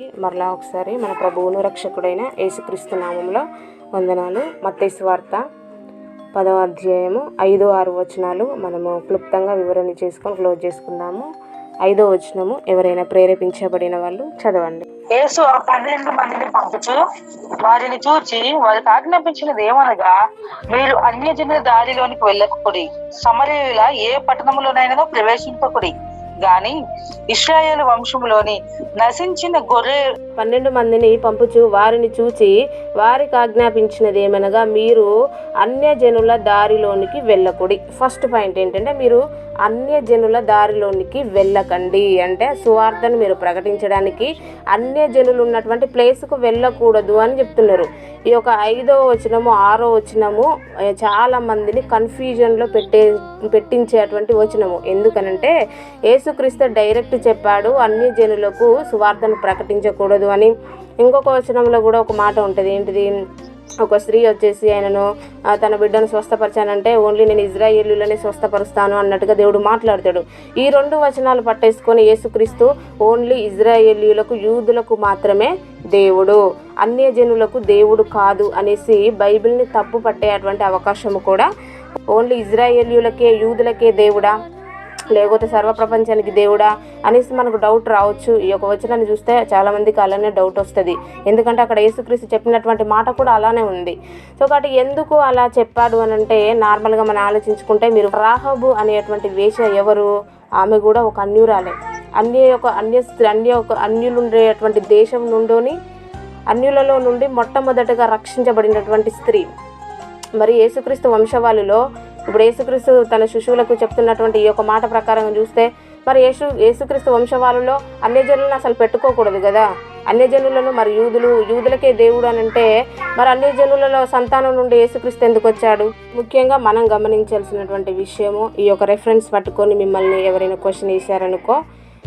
మరలా ఒకసారి మన ప్రభువును రక్షకుడైన యేసుక్రీస్తు నామంలో వందనాలు. మత్తేసు వార్త పదవ అధ్యాయము ఐదు ఆరు వచనాలు మనము క్లుప్తంగా వివరణ చేసుకొని క్లోజ్ చేసుకుందాము. ఐదో వచనము ఎవరైనా ప్రేరేపించబడిన వాళ్ళు చదవండి. యేసు ఆ పన్నెండు మందిని పంపుచు వారిని చూచి వారికి ఆజ్ఞాపించినది ఏమనగా మీరు అన్యజనుల దారిలోనికి వెళ్ళకూడి సమరయుల ఏ పట్టణంలోనైనా ప్రవేశింపకుడి. గాని ఇస్రాయేల్ వంశములోని నశించిన గొర్రె పన్నెండు మందిని పంపుచు వారిని చూచి వారికి ఆజ్ఞాపించినది ఏమనగా మీరు అన్యజనుల దారిలోనికి వెళ్ళకుడి. ఫస్ట్ పాయింట్ ఏంటంటే మీరు అన్యజనుల దారిలోనికి వెళ్ళకండి అంటే సువార్తను మీరు ప్రకటించడానికి అన్యజనులు ఉన్నటువంటి ప్లేస్కు వెళ్ళకూడదు అని చెప్తున్నారు. ఈ యొక్క ఐదో వచనము ఆరో వచనము చాలా మందిని కన్ఫ్యూజన్లో పెట్టే పెట్టించేటువంటి వచనము. ఎందుకనంటే యేసుక్రీస్తు డైరెక్ట్ చెప్పాడు అన్ని జనులకు సువార్తను ప్రకటించకూడదు అని. ఇంకొక వచనంలో కూడా ఒక మాట ఉంటుంది ఏంటిది? ఒక స్త్రీ వచ్చేసి ఆయనను తన బిడ్డను స్వస్థపరచానంటే ఓన్లీ నేను ఇజ్రాయేలులనే స్వస్థపరుస్తాను అన్నట్టుగా దేవుడు మాట్లాడతాడు. ఈ రెండు వచనాలు పట్టేసుకొని యేసుక్రీస్తు ఓన్లీ ఇజ్రాయేలీలకు యూదులకు మాత్రమే దేవుడు అన్యజనులకు దేవుడు కాదు అనేసి బైబిల్ని తప్పు పట్టేటువంటి అవకాశం కూడా ఓన్లీ ఇజ్రాయేలీలకే యూదులకే దేవుడా? లేకపోతే సర్వ ప్రపంచానికి దేవుడా అనేసి మనకు డౌట్ రావచ్చు. ఈ యొక్క వచనాన్ని చూస్తే చాలామందికి అలానే డౌట్ వస్తుంది. ఎందుకంటే అక్కడ యేసుక్రీస్తు చెప్పినటువంటి మాట కూడా అలానే ఉంది. సో కాబట్టి ఎందుకు అలా చెప్పాడు అని అంటే నార్మల్గా మనం ఆలోచించుకుంటే మీరు రాహబు అనేటువంటి వేష ఎవరు? ఆమె కూడా ఒక అన్యురాలే. అన్య ఒక అన్య స్త్రీ- అన్య ఒక అన్యులు ఉండేటువంటి దేశం నుండోని అన్యులలో నుండి మొట్టమొదటగా రక్షించబడినటువంటి స్త్రీ. మరి యేసుక్రీస్తు వంశవాళిలో ఇప్పుడు యేసుక్రీస్తు తన శిశువులకు చెప్తున్నటువంటి ఈ యొక్క మాట ప్రకారం చూస్తే మరి యేసు యేసుక్రీస్తు వంశవాళిలో అన్యజనులను అసలు పెట్టుకోకూడదు కదా? అన్యజనులను మరి యూదులు యూదులకే దేవుడు అని అంటే మరి అన్యజనులలో సంతానం నుండి యేసుక్రీస్తు ఎందుకు వచ్చాడు? ముఖ్యంగా మనం గమనించాల్సినటువంటి విషయము ఈ యొక్క రెఫరెన్స్ పట్టుకొని మిమ్మల్ని ఎవరైనా క్వశ్చన్ వేశారనుకో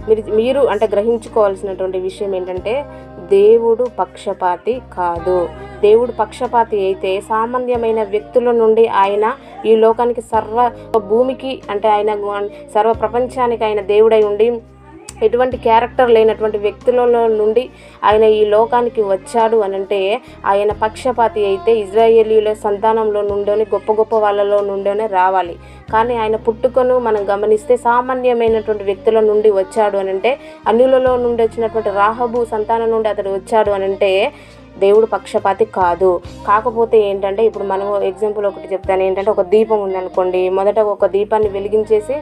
మీరు మీరు అంటే గ్రహించుకోవాల్సినటువంటి విషయం ఏంటంటే దేవుడు పక్షపాతి కాదు. దేవుడు పక్షపాతి అయితే సామాన్యమైన వ్యక్తుల నుండి ఆయన ఈ లోకానికి సర్వ భూమికి అంటే ఆయన సర్వ ప్రపంచానికి ఆయన దేవుడై ఉండి ఎటువంటి క్యారెక్టర్ లేనటువంటి వ్యక్తులలో నుండి ఆయన ఈ లోకానికి వచ్చాడు అని అంటే ఆయన పక్షపాతి అయితే ఇజ్రాయేలీల సంతానంలో నుండోనే గొప్ప గొప్ప వాళ్ళలో నుండోనే రావాలి. కానీ ఆయన పుట్టుకను మనం గమనిస్తే సామాన్యమైనటువంటి వ్యక్తుల నుండి వచ్చాడు అని అంటే అన్యులలో నుండి వచ్చినటువంటి రాహబు సంతానం నుండి అతడు వచ్చాడు అని అంటే దేవుడు పక్షపాతి కాదు. కాకపోతే ఏంటంటే ఇప్పుడు మనం ఎగ్జాంపుల్ ఒకటి చెప్తాను. ఏంటంటే ఒక దీపం ఉందనుకోండి మొదట ఒక దీపాన్ని వెలిగించేసి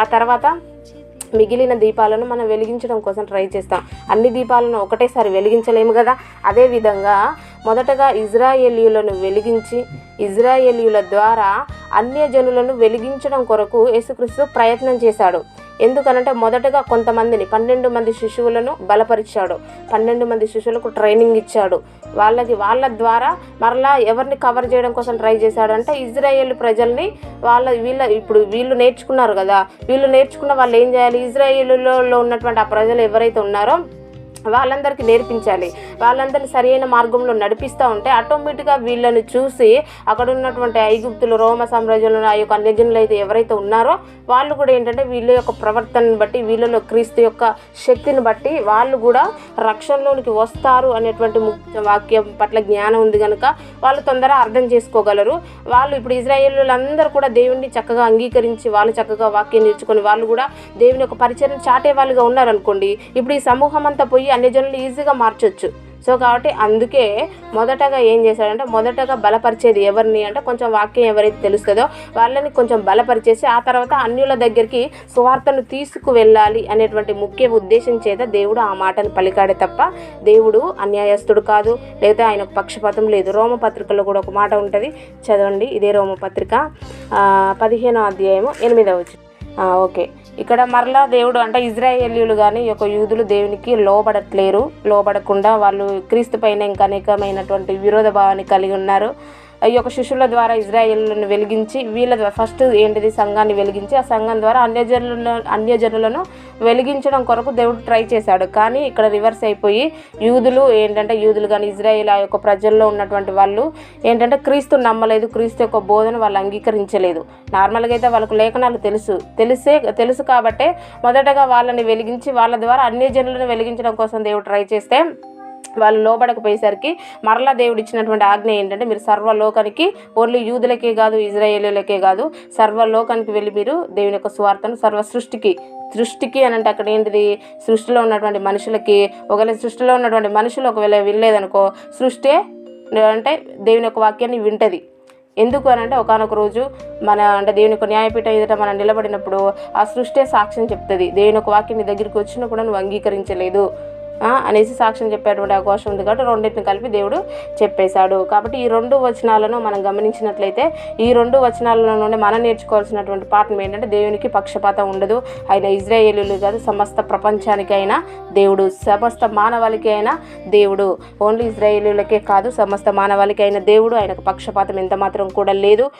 ఆ తర్వాత మిగిలిన దీపాలను మనం వెలిగించడం కోసం ట్రై చేస్తాం. అన్ని దీపాలను ఒకటేసారి వెలిగించలేము కదా? అదేవిధంగా మొదటగా ఇజ్రాయేలీయులను వెలిగించి ఇజ్రాయేలీయుల ద్వారా అన్యజనులను వెలిగించడం కొరకు యేసుక్రీస్తు ప్రయత్నం చేశాడు. ఎందుకనంటే మొదటగా కొంతమందిని పన్నెండు మంది శిశువులను బలపరిచాడు. పన్నెండు మంది శిశువులకు ట్రైనింగ్ ఇచ్చాడు. వాళ్ళకి వాళ్ళ ద్వారా మరలా ఎవరిని కవర్ చేయడం కోసం ట్రై చేశాడంటే ఇజ్రాయేల్ ప్రజల్ని వాళ్ళ వీళ్ళ ఇప్పుడు వీళ్ళు నేర్చుకున్నారు కదా వీళ్ళు నేర్చుకున్న వాళ్ళు ఏం చేయాలి? ఇజ్రాయేల్లో ఉన్నటువంటి ఆ ప్రజలు ఎవరైతే ఉన్నారో వాళ్ళందరికీ నేర్పించాలి. వాళ్ళందరినీ సరైన మార్గంలో నడిపిస్తూ ఉంటే ఆటోమేటిక్గా వీళ్ళని చూసి అక్కడ ఉన్నటువంటి ఐగుప్తులు రోమ సామ్రాజ్యంలో ఆ యొక్క అన్యజనులు అయితే ఎవరైతే ఉన్నారో వాళ్ళు కూడా ఏంటంటే వీళ్ళ యొక్క ప్రవర్తనను బట్టి వీళ్ళలో క్రీస్తు యొక్క శక్తిని బట్టి వాళ్ళు కూడా రక్షణలోనికి వస్తారు అనేటువంటి ముఖ్య వాక్యం పట్ల జ్ఞానం ఉంది కనుక వాళ్ళు తొందరగా అర్థం చేసుకోగలరు. వాళ్ళు ఇప్పుడు ఇజ్రాయేళ్ళందరూ కూడా దేవుణ్ణి చక్కగా అంగీకరించి వాళ్ళు చక్కగా వాక్యం నేర్చుకొని వాళ్ళు కూడా దేవుని యొక్క పరిచయం చాటే వాళ్ళుగా ఉన్నారనుకోండి ఇప్పుడు ఈ సమూహం అంతా పోయి అన్ని జనులు ఈజీగా మార్చొచ్చు. సో కాబట్టి అందుకే మొదటగా ఏం చేశాడంటే మొదటగా బలపరిచేది ఎవరిని అంటే కొంచెం వాక్యం ఎవరైతే తెలుస్తుందో వాళ్ళని కొంచెం బలపరిచేసి ఆ తర్వాత అన్యుల దగ్గరికి సువార్తను తీసుకువెళ్ళాలి అనేటువంటి ముఖ్య ఉద్దేశం చేత దేవుడు ఆ మాటను పలికాడే తప్ప దేవుడు అన్యాయస్తుడు కాదు. లేదా ఆయనకు పక్షపాతం లేదు. రోమ పత్రికలో కూడా ఒక మాట ఉంటుంది. చదవండి. ఇదే రోమపత్రిక పత్రిక. పదిహేనో అధ్యాయము ఎనిమిదవ ఓకే. ఇక్కడ మరలా దేవుడు అంటే ఇజ్రాయేలీలు కానీ ఈ యొక్క యూదులు దేవునికి లోబడట్లేరు లోబడకుండా వాళ్ళు క్రీస్తు పైన ఇంకా అనేకమైనటువంటి విరోధ భావాన్ని కలిగి ఉన్నారు. ఈ యొక్క శిష్యుల ద్వారా ఇజ్రాయిల్ను వెలిగించి వీళ్ళ ద్వారా ఫస్ట్ ఏంటిది? సంఘాన్ని వెలిగించి ఆ సంఘం ద్వారా అన్యజనులను అన్యజనులను వెలిగించడం కొరకు దేవుడు ట్రై చేశాడు. కానీ ఇక్కడ రివర్స్ అయిపోయి యూదులు ఏంటంటే యూదులు కానీ ఇజ్రాయేల్ ఆ యొక్క ప్రజల్లో ఉన్నటువంటి వాళ్ళు ఏంటంటే క్రీస్తు నమ్మలేదు. క్రీస్తు యొక్క బోధన వాళ్ళు అంగీకరించలేదు. నార్మల్గా అయితే వాళ్ళకు లేఖనాలు తెలుసు. తెలిసే తెలుసు కాబట్టే మొదటగా వాళ్ళని వెలిగించి వాళ్ళ ద్వారా అన్యజనులను వెలిగించడం కోసం దేవుడు ట్రై చేస్తే వాళ్ళు లోబడకపోయేసరికి మరలా దేవుడు ఇచ్చినటువంటి ఆజ్ఞ ఏంటంటే మీరు సర్వలోకానికి ఓన్లీ యూదులకే కాదు ఇజ్రాయేలీలకే కాదు సర్వలోకానికి వెళ్ళి మీరు దేవుని యొక్క స్వార్థను సర్వ సృష్టికి సృష్టికి అని అంటే అక్కడ ఏంటిది? సృష్టిలో ఉన్నటువంటి మనుషులకి ఒకవేళ సృష్టిలో ఉన్నటువంటి మనుషులు ఒకవేళ వినలేదనుకో సృష్టి అంటే దేవుని యొక్క వాక్యాన్ని వింటది. ఎందుకు అని అంటే ఒకనొక రోజు మన అంటే దేవుని యొక్క న్యాయపీఠం ఎదుట మనం నిలబడినప్పుడు ఆ సృష్టి సాక్ష్యం చెప్తుంది. దేవుని యొక్క వాక్యం నీ దగ్గరికి వచ్చినా కూడా నువ్వు అంగీకరించలేదు. అనేసి సాక్ష్యం చెప్పేటువంటి అవకాశం ఉంది కాబట్టి రెండింటిని కలిపి దేవుడు చెప్పేశాడు. కాబట్టి ఈ రెండు వచనాలను మనం గమనించినట్లయితే ఈ రెండు వచనాల నుండి మనం నేర్చుకోవాల్సినటువంటి పాఠం ఏంటంటే దేవునికి పక్షపాతం ఉండదు. ఆయన ఇజ్రాయేలీలు కాదు సమస్త ప్రపంచానికి అయినా దేవుడు సమస్త మానవాళికి అయినా దేవుడు. ఓన్లీ ఇజ్రాయేలీలకే కాదు సమస్త మానవాళికి అయిన దేవుడు. ఆయనకు పక్షపాతం ఎంత మాత్రం కూడా లేదు.